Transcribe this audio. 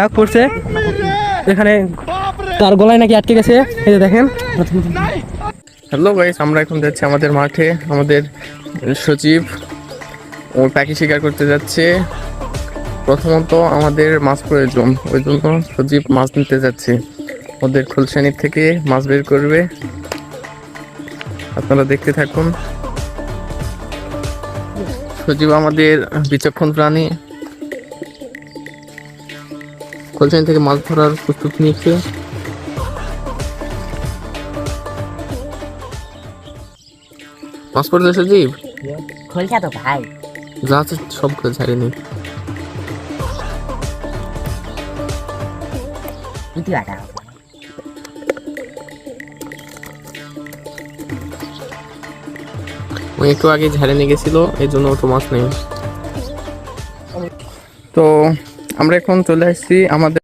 ডাক পড়ছে। এখানে তার গলায় নাকি আটকে গেছে, এই যে দেখেন। হ্যালো গাইস আমরা এখন যাচ্ছি আমাদের মাঠে। আমাদের সচিব, ও পাখি শিকার করতে যাচ্ছে। প্রথমত আমাদের মাছ প্রয়োজন। ওই জন্য সজীব মাছ নিতে যাচ্ছে। ওদের খুলশানির থেকে মাছ বের করবে। আপনারা দেখতে থাকুন। সজীব আমাদের বিচক্ষণ প্রাণী। খুলশানি থেকে মাছ ধরার প্রস্তুতি নিচ্ছে। মাছ পড়ছে সজীব খোলসা তো ভাই। যা আছে সবগুলো ছাড়িয়ে নি ওই একটু আগে ঝাড়ে নিয়ে গেছিল এই জন্য অত মাছ নেই। তো আমরা এখন চলে আসছি আমাদের